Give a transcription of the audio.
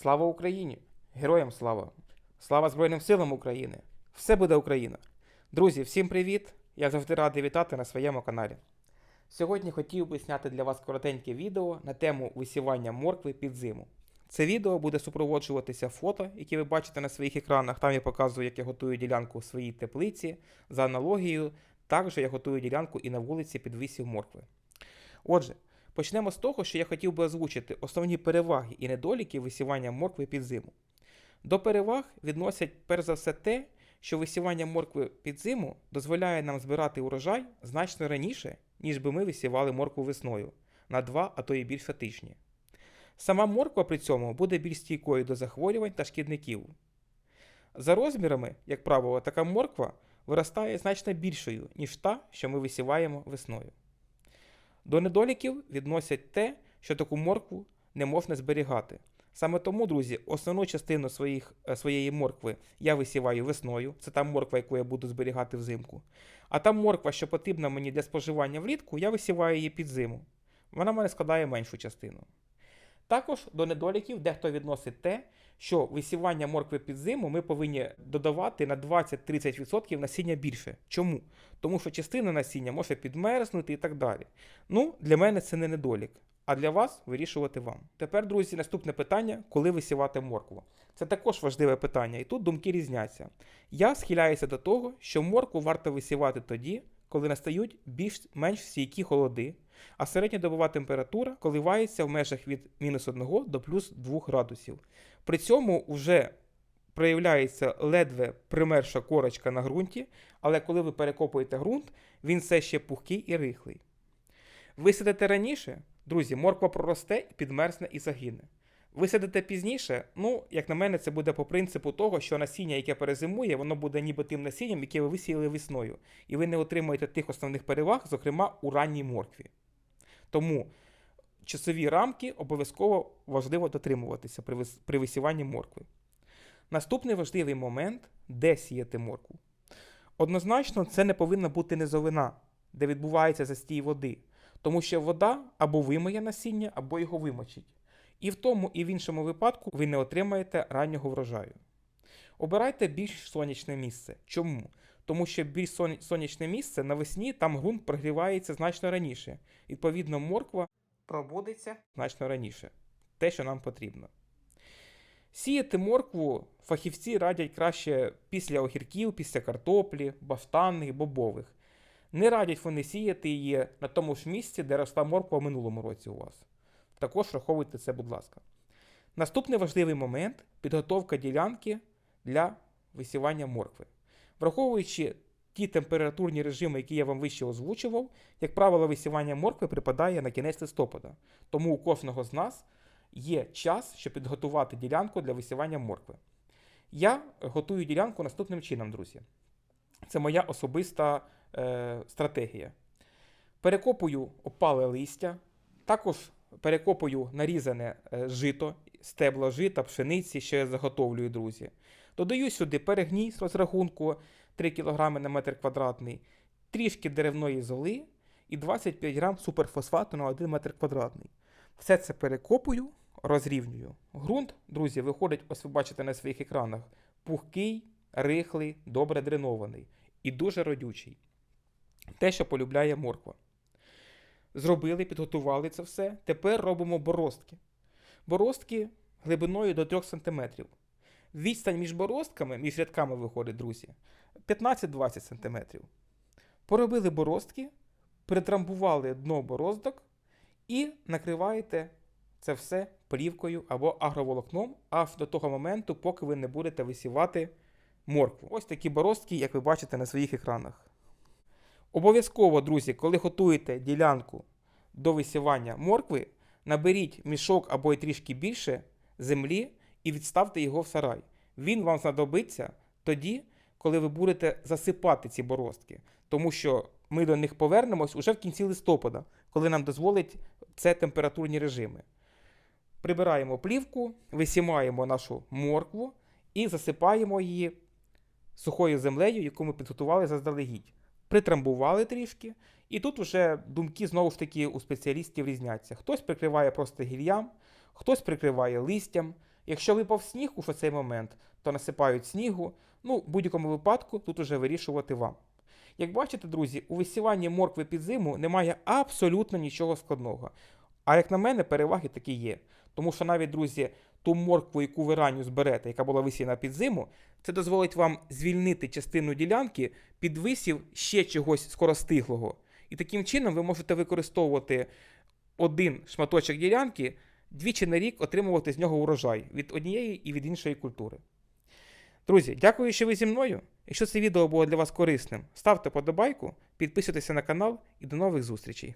Слава Україні! Героям слава! Слава Збройним силам України! Все буде Україна! Друзі, всім привіт! Я завжди радий вітати на своєму каналі. Сьогодні хотів би зняти для вас коротеньке відео на тему висівання моркви під зиму. Це відео буде супроводжуватися фото, які ви бачите на своїх екранах. Там я показую, як я готую ділянку в своїй теплиці. За аналогією, також я готую ділянку і на вулиці під висів моркви. Отже, почнемо з того, що я хотів би озвучити основні переваги і недоліки висівання моркви під зиму. До переваг відносять перш за все те, що висівання моркви під зиму дозволяє нам збирати урожай значно раніше, ніж би ми висівали моркву весною на 2, а то і більше тижні. Сама морква при цьому буде більш стійкою до захворювань та шкідників. За розмірами, як правило, така морква виростає значно більшою, ніж та, що ми висіваємо весною. До недоліків відносять те, що таку моркву не можна зберігати. Саме тому, друзі, основну частину своїх, е, своєї моркви я висіваю весною. Це та морква, яку я буду зберігати взимку. А та морква, що потрібна мені для споживання влітку, я висіваю її під зиму. Вона в мене складає меншу частину. Також до недоліків дехто відносить те, що висівання моркви під зиму ми повинні додавати на 20-30% насіння більше. Чому? Тому що частина насіння може підмерзнути і так далі. Ну, для мене це не недолік, а для вас вирішувати вам. Тепер, друзі, наступне питання: коли висівати моркву? Це також важливе питання, і тут думки різняться. Я схиляюся до того, що моркву варто висівати тоді, коли настають більш-менш стійкі холоди, а середньодобова температура коливається в межах від мінус 1 до плюс 2 градусів. При цьому вже проявляється ледве примерша корочка на ґрунті, але коли ви перекопуєте ґрунт, він все ще пухкий і рихлий. Висадите раніше, друзі, морква проросте, підмерзне і загине. Висадите пізніше, ну, як на мене, це буде по принципу того, що насіння, яке перезимує, воно буде ніби тим насінням, яке ви висіяли весною, і ви не отримаєте тих основних переваг, зокрема у ранній моркві. Тому часові рамки обов'язково важливо дотримуватися при, вис- при висіванні моркви. Наступний важливий момент де сіяти моркву. Однозначно, це не повинна бути низовина, де відбувається застій води, тому що вода або вимиє насіння, або його вимочить. І в тому, і в іншому випадку ви не отримаєте раннього врожаю. Обирайте більш сонячне місце. Чому? Тому що більш сонячне місце навесні там ґрунт прогрівається значно раніше. Відповідно, морква пробудеться значно раніше. Те, що нам потрібно. Сіяти моркву фахівці радять краще після огірків, після картоплі, баштанних, бобових. Не радять вони сіяти її на тому ж місці, де росла морква в минулому році у вас. Також враховуйте це, будь ласка. Наступний важливий момент підготовка ділянки для висівання моркви. Враховуючи ті температурні режими, які я вам вище озвучував, як правило, висівання моркви припадає на кінець листопада. Тому у кожного з нас є час, щоб підготувати ділянку для висівання моркви. Я готую ділянку наступним чином, друзі. Це моя особиста е, стратегія. Перекопую опале листя, також перекопую нарізане е, жито, стебла жита, пшениці, що я заготовлюю, друзі. Додаю сюди перегній з розрахунку 3 кг на метр квадратний, трішки деревної золи і 25 г суперфосфату на 1 метр квадратний. Все це перекопую, розрівнюю. Грунт, друзі, виходить, ось ви бачите на своїх екранах, пухкий, рихлий, добре дренований і дуже родючий. Те, що полюбляє морква. Зробили, підготували це все. Тепер робимо боростки. Боростки глибиною до 3 см. Відстань між боростками, між рядками виходить, друзі, 15-20 см. Поробили боростки, притрамбували дно бороздок і накриваєте це все плівкою або агроволокном аж до того моменту, поки ви не будете висівати моркву. Ось такі боростки, як ви бачите на своїх екранах. Обов'язково, друзі, коли готуєте ділянку до висівання моркви, наберіть мішок або й трішки більше землі і відставте його в сарай. Він вам знадобиться тоді, коли ви будете засипати ці боростки, тому що ми до них повернемось уже в кінці листопада, коли нам дозволить це температурні режими. Прибираємо плівку, висімаємо нашу моркву і засипаємо її сухою землею, яку ми підготували заздалегідь. Притрамбували трішки, і тут вже думки знову ж таки у спеціалістів різняться. Хтось прикриває просто гіллям, хтось прикриває листям. Якщо випав сніг у цей момент, то насипають снігу. Ну, в будь-якому випадку тут уже вирішувати вам. Як бачите, друзі, у висіванні моркви під зиму немає абсолютно нічого складного. А як на мене, переваги такі є. Тому що навіть, друзі, ту моркву, яку ви ранню зберете, яка була висіяна під зиму, це дозволить вам звільнити частину ділянки під висів ще чогось скоростиглого. І таким чином ви можете використовувати один шматочок ділянки двічі на рік отримувати з нього урожай від однієї і від іншої культури. Друзі, дякую, що ви зі мною. Якщо це відео було для вас корисним, ставте подобайку, підписуйтеся на канал і до нових зустрічей.